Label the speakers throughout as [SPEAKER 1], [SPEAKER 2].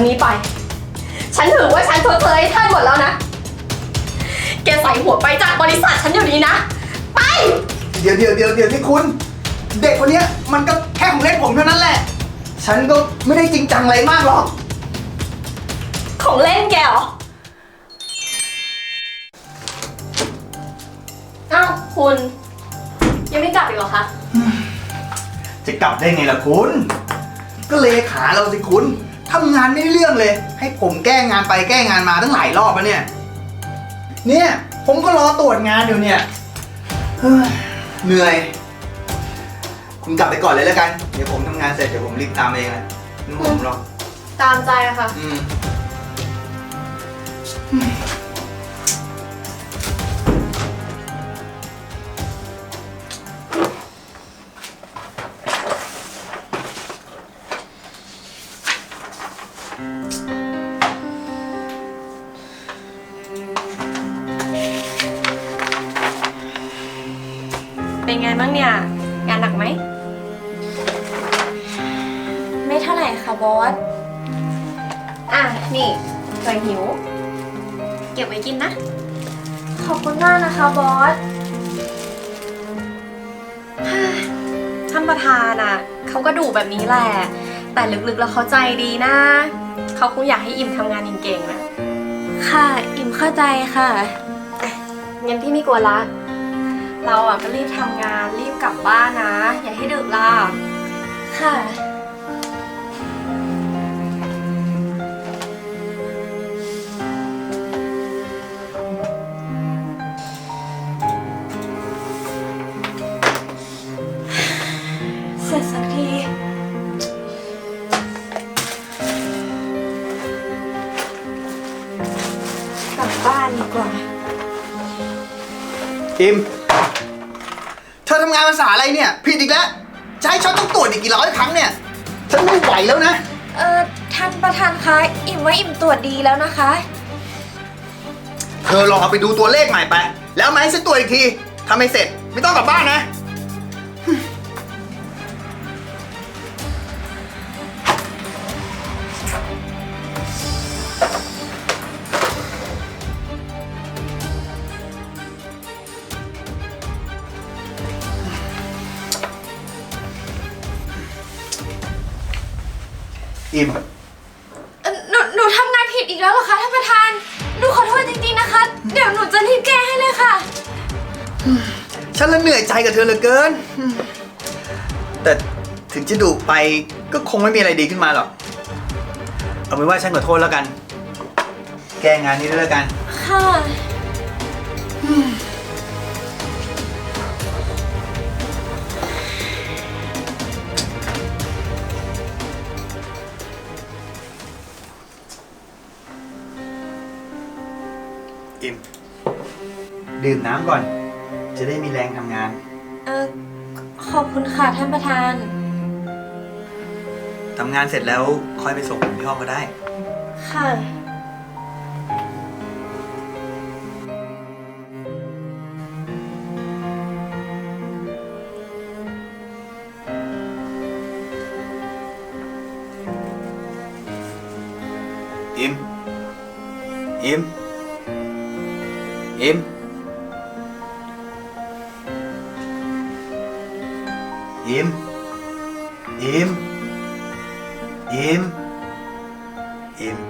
[SPEAKER 1] วันนี้ไป ฉันถือว่าฉันชดเชยให้ท่านหมดแล้วนะ แกใส่หัวไปจากบริษัทฉันอยู่นี้นะ ไป
[SPEAKER 2] เดี๋ยวเดี๋ยวเดี๋ยวเดี๋ยวที่คุณ เด็กคนเนี้ยมันก็แค่ของเล่นผมเท่านั้นแหละ ฉันก็ไม่ได้จริงจังอะไรมากหรอก
[SPEAKER 1] ของเล่นแกเหรอ อ้าวคุณ ยังไม่กลับอีกเหรอคะ
[SPEAKER 2] จะกลับได้ไงล่ะคุณ ก็เลขาเราสิคุณ ทำงานไม่ได้เรื่องเลย ให้ผมแก้งานไปแก้งานมาตั้งหลายรอบแล้วเนี่ย เนี่ย ผมก็รอตรวจงานอยู่เนี่ยเฮ้ยเหนื่อย คุณกลับไปก่อนเลยแล้วกัน เดี๋ยวผมทำงานเสร็จเดี๋ยวผมรีบตามเองแหละไม่ต้องห่วงผมหรอก
[SPEAKER 1] ตามใจอะค่ะ
[SPEAKER 2] อืม
[SPEAKER 1] เป็นไงบ้างเนี่ย งานหนักไหม
[SPEAKER 3] ไม่เท่าไหร่ค่ะบอส
[SPEAKER 1] อะ นี่ใจหิว เก็บไว้กินนะ
[SPEAKER 3] ขอบคุณมากนะคะบอส
[SPEAKER 1] ท่านประธานอะ เขาก็ดูแบบนี้แหละ แต่ลึกๆแล้วเขาใจดีนะ เขาคงอยากให้อิมทำงานเก่งๆนะ
[SPEAKER 3] ค่ะ อิ่มเข้าใจค่ะ
[SPEAKER 1] งั้นพี่ไม่กลัวละ เราอะก็รีบทำงานรีบกลับบ้านนะ อย่าให้ดึกล่ะ
[SPEAKER 3] ค่ะ เสร็จสักที กลับบ้านดีกว่า
[SPEAKER 2] อิมานภาษาอะไรเนี่ย ผิดอีกแล้ว จะให้ฉันต้องตรวจอีกกี่ร้อยครั้งเนี่ย ฉันไม่ไหวแล้วนะ
[SPEAKER 3] เอ่อท่านประธานคะอิ่มว่าอิ่มตรวจดีแล้วนะคะ
[SPEAKER 2] เธอลองเอาไปดูตัวเลขใหม่ไป แล้วมาให้ฉันตรวจอีกทีทำไม่เสร็จไม่ต้องกลับบ้านนะ ฉันละเหนื่อยใจกับเธอเหลือเกิน แต่ถึงจะดุไปก็คงไม่มีอะไรดีขึ้นมาหรอก เอาเป็นว่าฉันขอโทษแล้วกัน แก้งานนี้ด้วยแล้วกัน
[SPEAKER 3] ค่ะ
[SPEAKER 2] อิม ดื่มน้ำก่อน จะได้มีแรงทำงาน
[SPEAKER 3] เอ่อขอบคุณค่ะท่านประธาน
[SPEAKER 2] ทำงานเสร็จแล้วค่อยไปส่งผมที่ห้องก็ได้
[SPEAKER 3] ค่ะ
[SPEAKER 2] อิม อิม อิม อิมอิม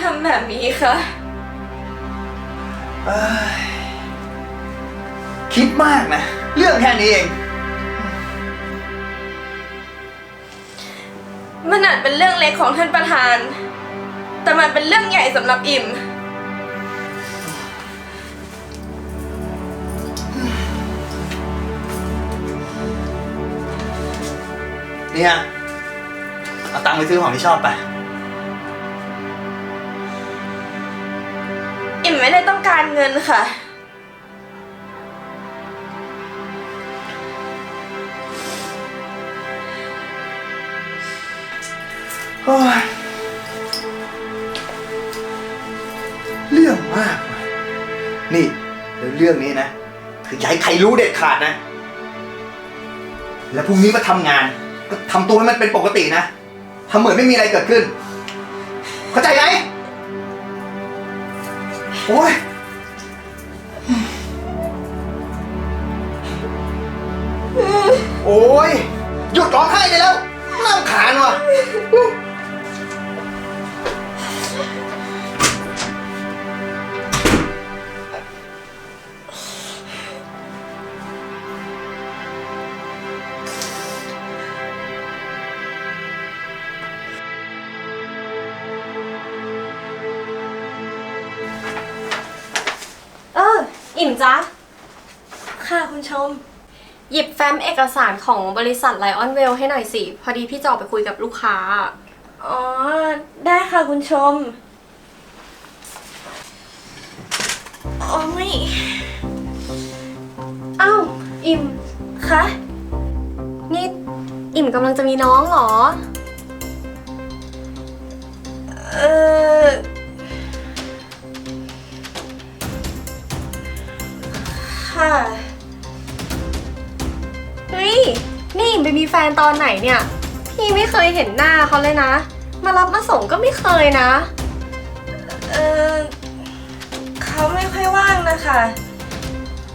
[SPEAKER 3] ท่านประธานทำแบบนี้คะ
[SPEAKER 2] เอ้ยคิดมากนะ เรื่องแค่นี้เอง
[SPEAKER 3] มันอาจเป็นเรื่องเล็กของท่านประธาน แต่มันเป็นเรื่องใหญ่สำหรับอิ่ม
[SPEAKER 2] เนี่ยเอาตังค์ไปซื้อของที่ชอบไป
[SPEAKER 3] อิ่มไม่ได้ต้องการเงินค่ะ
[SPEAKER 2] โอ้ยเรื่องมากว่ะนี่แล้วเรื่องนี้นะ คืออย่าให้ใครรู้เด็ดขาดนะ แล้วพรุ่งนี้มาทำงาน ก็ทำตัวให้มันเป็นปกตินะทำเหมือนไม่มีอะไรเกิดขึ้น เข้าใจไหม โจ๊ะ
[SPEAKER 3] ค่ะคุณชม
[SPEAKER 1] หยิบแฟ้มเอกสารของบริษัทไลออนเวลให้หน่อยสิ พอดีพี่จะออกไปคุยกับลูกค้า
[SPEAKER 3] อ๋อ ได้ค่ะคุณชม โอ้ย
[SPEAKER 1] อ้าว อิ่ม
[SPEAKER 3] คะ
[SPEAKER 1] นี่อิ่มกำลังจะมีน้องเหรอ
[SPEAKER 3] เออ ค่ะ
[SPEAKER 1] เฮ้ย นี่อิ่มไปมีแฟนตอนไหนเนี่ย พี่ไม่เคยเห็นหน้าเขาเลยนะ มารับมาส่งก็ไม่เคยนะ
[SPEAKER 3] เออเขาไม่ค่อยว่างนะคะ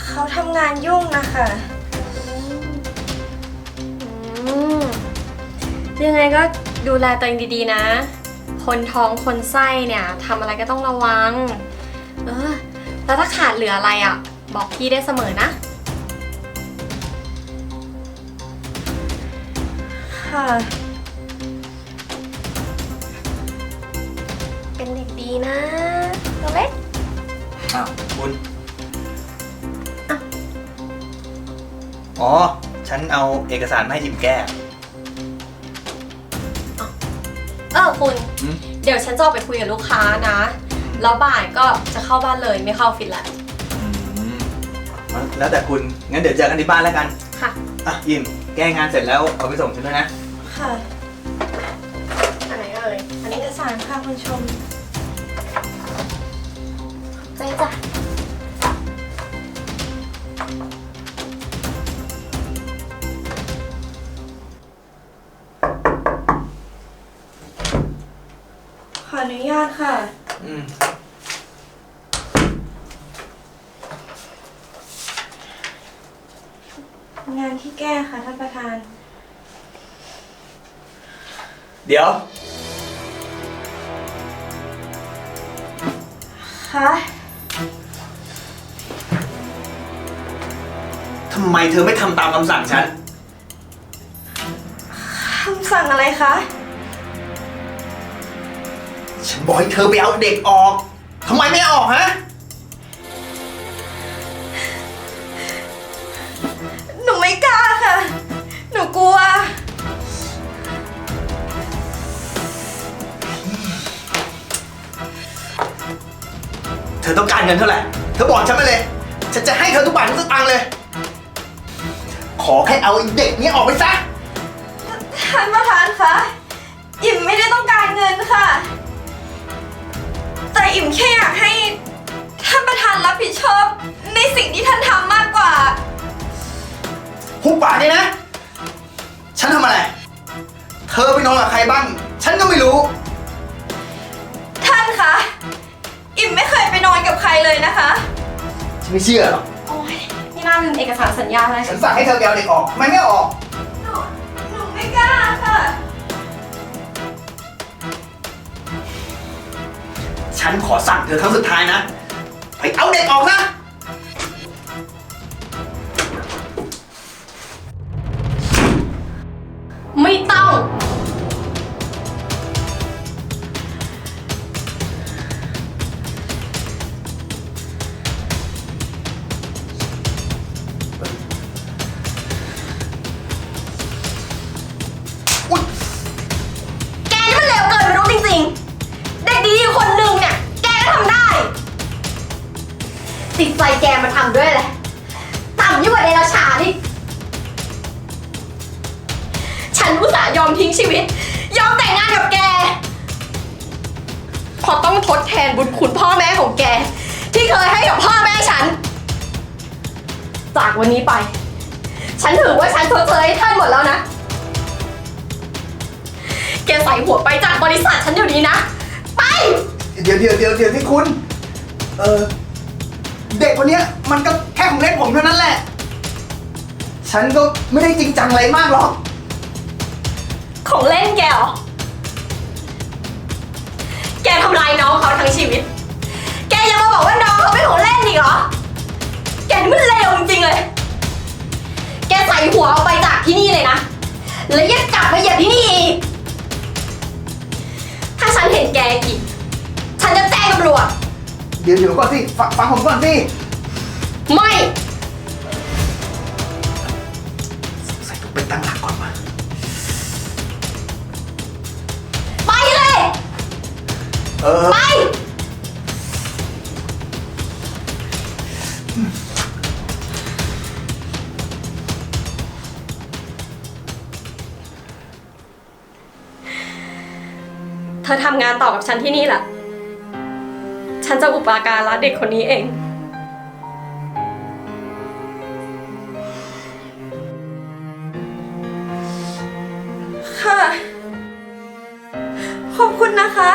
[SPEAKER 3] เขาทำงานยุ่งนะคะ
[SPEAKER 1] อืม ยังไงก็ดูแลตัวเองดีๆนะ คนท้องคนไส้เนี่ยทำอะไรก็ต้องระวัง เออ แล้วถ้าขาดเหลืออะไรอะ่ะ บอกพี่ได้เสมอนะ
[SPEAKER 3] ค่ะ
[SPEAKER 1] เป็นเด็กดีนะตัวเล็ก
[SPEAKER 2] อ้าวคุณ
[SPEAKER 1] อะ
[SPEAKER 2] อ๋อ ฉันเอาเอกสารมาให้อิมแก้
[SPEAKER 1] เออคุณ
[SPEAKER 2] หืม
[SPEAKER 1] เดี๋ยวฉันจะออกไปคุยกับลูกค้านะ แล้วบ่ายก็จะเข้าบ้านเลยไม่เข้าออฟฟิศแล้ว
[SPEAKER 2] อืม แล้วแต่คุณ งั้นเดี๋ยวเจอกันที่บ้านแล้วกัน
[SPEAKER 1] ค่ะ
[SPEAKER 2] อะอิมแก้งานเสร็จแล้วเอาไปส่งฉันด้วยนะ
[SPEAKER 3] ค่ะ
[SPEAKER 1] อันไหนเอ่ย อัน
[SPEAKER 3] เอ
[SPEAKER 1] นี้
[SPEAKER 3] กสารค่ะคุณชม
[SPEAKER 1] ใจจ้ะ
[SPEAKER 3] ขออนุญาตค่ะ
[SPEAKER 2] อืม
[SPEAKER 3] งานที่แก้ค่ะท่านประธาน
[SPEAKER 2] เดี๋ยว
[SPEAKER 3] คะ
[SPEAKER 2] ทำไมเธอไม่ทำตามคำสั่งฉัน
[SPEAKER 3] คำสั่งอะไรคะ
[SPEAKER 2] ฉันบอกให้เธอไปเอาเด็กออก ทำไมไม่เอาออกฮะ ธอต้องการเงินเท่าไหร่ เธอบอกฉันมาเลย ฉันจะให้เธอทุกบาททุกสตางค์เลย ขอแค่เอาไอ้เด็กนี้ออกไปซะ
[SPEAKER 3] ท่านประธานคะอิ่มไม่ได้ต้องการเงินค่ะ แต่อิ่มแค่อยากให้ท่านประธานรับผิดชอบในสิ่งที่ท่านทำมากกว่า
[SPEAKER 2] หุบปากเลยนะ ฉันทำอะไร เธอไปนอนกับใครบ้าง ฉันก็ไม่รู้
[SPEAKER 3] ไม่เคยไปนอนกับใครเลยนะคะ
[SPEAKER 2] ฉันไม่เชื่อหรอก
[SPEAKER 1] โอ้ยนี่น่าลืมเอกสารสัญญาเลย
[SPEAKER 2] ฉันสั่งให้เธอไปเอาเด็กออกทำไมไม่เอาออก
[SPEAKER 3] หนูหนูไม่กล้าค่ะ
[SPEAKER 2] ฉันขอสั่งเธอครั้งสุดท้ายนะ ไปเอาเด็กออกนะ ติด
[SPEAKER 1] ใจแกมาทำด้วยแหละต่ำยิ่งกว่าเดรัจฉานอีกฉันอุตส่าห์ยอมทิ้งชีวิต ยอมแต่งงานกับแก พอต้องทดแทนบุญคุณพ่อแม่ของแก ที่เคยให้กับพ่อแม่ฉัน จากวันนี้ไป ฉันถือว่าฉันชดเชยให้ท่านหมดแล้วนะ แกใส่หัวไปจากบริษัทฉันอยู่นี้นะ ไป
[SPEAKER 2] เดี๋ยวเดี๋ยวเดี๋ยวเดี๋ยวที่คุณ เออ เด็กคนเนี้ยมันก็แค่ของเล่นผมเท่านั้นแหละ ฉันก็ไม่ได้จริงจังอะไรมากหรอก
[SPEAKER 1] ของเล่นแกเหรอ แกทำลายน้องเขาทั้งชีวิต แกยังมาบอกว่าน้องเขาเป็นของเล่นอีกเหรอ แกนี่มันเลวจริงๆเลย แกใส่หัวออกไปจากที่นี่เลยนะ แล้วย่ากลับมาเหยียบที่นี่อีก ถ้าฉันเห็นแกอีก
[SPEAKER 2] เดี๋ยวเดี๋ยวก่อนสิฟังฟังผมก่อนสิ
[SPEAKER 1] ไม่
[SPEAKER 2] ใส่ถุงเป็นตั้งหลักก่อนมา
[SPEAKER 1] ไปเลย
[SPEAKER 2] เออ
[SPEAKER 1] ไป เธอทำงานต่อกับฉันที่นี่แหละ ฉันจะอุปการะเด็กคนนี้เอง
[SPEAKER 3] ค่ะ ขอบคุณนะคะ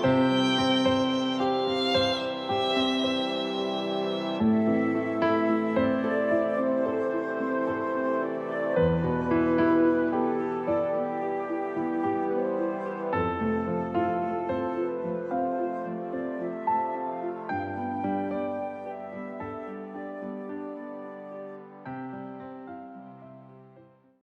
[SPEAKER 2] เ